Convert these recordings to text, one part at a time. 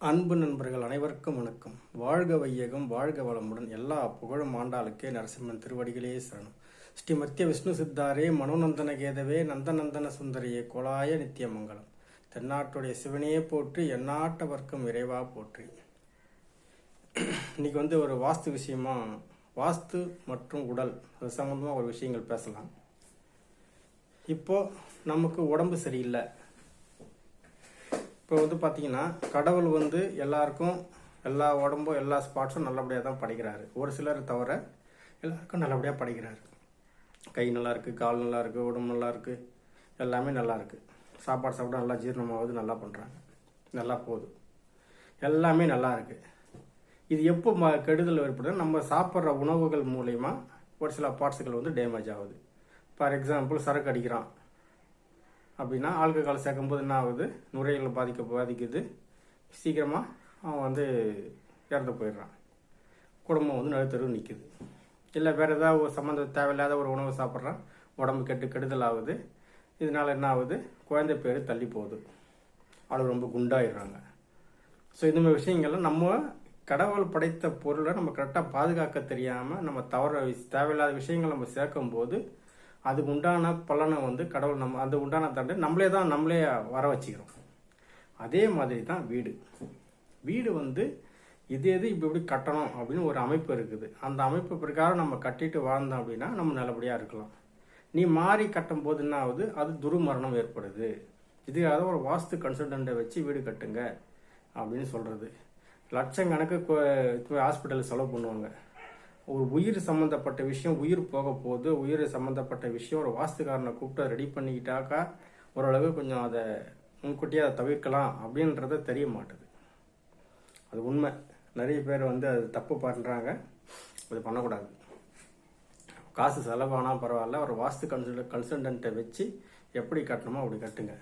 அன்பு நண்பர்கள் அனைவருக்கும் வணக்கம். வாழ்க வையகம் வாழ்க வளமுடன். எல்லா புகழும் ஆண்டாளுக்கே நரசிம்மன் திருவடிகளே சரணம். ஸ்ரீ மத்திய விஷ்ணு சித்தாரே மனோநந்தன கேதவே நந்தநந்தன சுந்தரியே கோலாய நித்தியமங்கலம் தென்னாட்டுடைய சிவனையே போற்றி எந்நாட்டவர்க்கும் இறைவா போற்றி. இன்னைக்கு வந்து ஒரு வாஸ்து விஷயமா வாஸ்து மற்றும் உடல் அது சம்மந்தமாக ஒரு விஷயங்கள் பேசலாம். இப்போ நமக்கு உடம்பு சரியில்லை. இப்போ வந்து பார்த்தீங்கன்னா கடவுள் வந்து எல்லாருக்கும் எல்லா உடம்பும் எல்லா ஸ்பாட்ஸும் நல்லபடியாக தான் படிக்கிறாரு. ஒரு சிலர் தவிர எல்லாருக்கும் நல்லபடியாக படிக்கிறாரு. கை நல்லா இருக்குது கால் நல்லா இருக்குது உடம்பு நல்லா இருக்குது எல்லாமே நல்லா இருக்குது சாப்பாடு சாப்பிட நல்லா ஜீரணமாகுது நல்லா பண்ணுறாங்க நல்லா போகுது. எல்லாமே நல்லா இருக்குது இது எப்போ ம கெடுதல் ஏற்படுது நம்ம சாப்பிட்ற உணவுகள் மூலயமா ஒரு சில பார்ட்ஸுகள் வந்து டேமேஜ் ஆகுது. ஃபார் எக்ஸாம்பிள் சரக்கு அடிக்கிறான். அப்படின்னா ஆல்கஹால் சேர்க்கும்போது என்ன ஆகுது? நுரையீரல் பாதிக்க பாதிக்குது. சீக்கிரமாக அவன் வந்து இறந்து போயிடுறான். குடும்பம் வந்து நடுத்தருவு நிற்குது இல்லை வேறு ஏதாவது ஒரு சம்மந்த தேவையில்லாத ஒரு உணவு சாப்பிட்றான். உடம்பு கெட்டு கெடுதல் ஆகுது. இதனால் என்ன ஆகுது? குழந்தை பேர் தள்ளி போகுது. ஆள் ரொம்ப குண்டாயிடுறாங்க. ஸோ இந்த மாதிரி விஷயங்கள்லாம் நம்ம கடவுள் படைத்த பொருளை நம்ம கரெக்டாக பாதுகாக்க தெரியாமல் நம்ம தவற தேவையில்லாத விஷயங்கள் நம்ம சேர்க்கும் போது அதுக்கு உண்டான பலனை வந்து கடவுள் நம்ம அந்த உண்டான தண்டை நம்மளே தான் நம்மளே வர வச்சுக்கிறோம். அதே மாதிரி தான் வீடு. வீடு வந்து இது எது இப்படி இப்படி கட்டணும் அப்படின்னு ஒரு அமைப்பு இருக்குது. அந்த அமைப்பு பிரகாரம் நம்ம கட்டிட்டு வாழ்ந்தோம் அப்படின்னா நம்ம நல்லபடியாக இருக்கலாம். நீ மாறி கட்டும் போது என்ன ஆகுது? அது துருமரணம் ஏற்படுது. இதுக்காக ஒரு வாஸ்து கன்சல்டண்ட்டை வச்சு வீடு கட்டுங்க அப்படின்னு சொல்கிறது லட்சக்கணக்கு ஹாஸ்பிட்டலில் செலவு பண்ணுவாங்க. ஒரு உயிர் சம்மந்தப்பட்ட விஷயம் உயிர் போக போகுது. உயிர் சம்மந்தப்பட்ட விஷயம் ஒரு வாஸ்துக்காரனை கூப்பிட்டு ரெடி பண்ணிக்கிட்டாக்கா ஓரளவு கொஞ்சம் அதை முன்கூட்டியே அதை தவிர்க்கலாம் அப்படின்றத தெரிய மாட்டுது. அது உண்மை. நிறைய பேர் வந்து அது தப்பு பண்ணுறாங்க அது பண்ணக்கூடாது. காசு செலவானால் பரவாயில்ல. ஒரு வாஸ்து கன்சல் கன்சல்டண்ட்டை வச்சு எப்படி கட்டணுமோ அப்படி கட்டுங்க.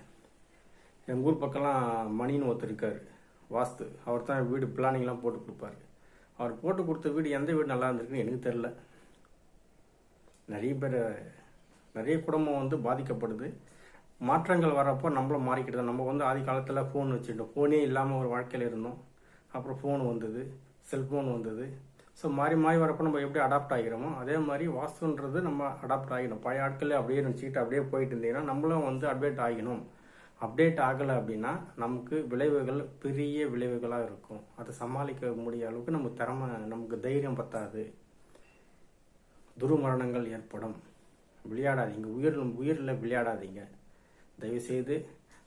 எங்கள் ஊர் பக்கம்லாம் மணின்னு ஒருத்தர் இருக்கார். வாஸ்து. அவர் தான் வீடு பிளானிங்லாம் போட்டு கொடுப்பாரு. அவர் போட்டு கொடுத்த வீடு எந்த வீடு நல்லா இருந்திருக்குன்னு எனக்கு தெரில நிறைய பேர் நிறைய குடும்பம் வந்து பாதிக்கப்படுது. மாற்றங்கள் வரப்போ நம்மளும் மாறிக்கிட்டு தான். நம்ம வந்து ஆதி காலத்தில் ஃபோன் வச்சுட்டோம் ஃபோனே இல்லாமல் ஒரு வாழ்க்கையில் இருந்தோம். அப்புறம் ஃபோன் வந்தது செல்ஃபோன் வந்தது. ஸோ மாறி மாறி வரப்போ நம்ம எப்படி அடாப்ட் ஆகிறோமோ அதே மாதிரி வாஸ்துன்றது நம்ம அடாப்ட் ஆகிடும் பழைய ஆட்களே அப்படியே நினச்சிக்கிட்டு அப்படியே போயிட்டு இருந்தீங்கன்னா நம்மளும் வந்து அப்டேட் ஆகிக்கணும். அப்டேட் ஆகலை அப்படின்னா நமக்கு விளைவுகள் பெரிய விளைவுகளாக இருக்கும். அதை சமாளிக்க முடிய அளவுக்கு நம்ம திறமை நமக்கு தைரியம் பத்தாது. துருமரணங்கள் ஏற்படும். விளையாடாதீங்க. உயிர் உயிரில் விளையாடாதீங்க. தயவுசெய்து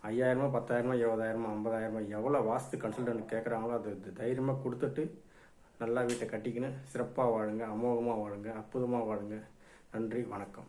ஐயாயிரமா பத்தாயிரமா இருபதாயிரமா ஐம்பதாயிரமா எவ்வளோ வாஸ்து கன்சல்டன்ட் கேட்குறாங்களோ அது தைரியமாக கொடுத்துட்டு நல்லா வீட்டை கட்டிக்கின்னு சிறப்பாக வாழுங்க அமோகமாக வாழுங்க அற்புதமாக வாழுங்க. நன்றி வணக்கம்.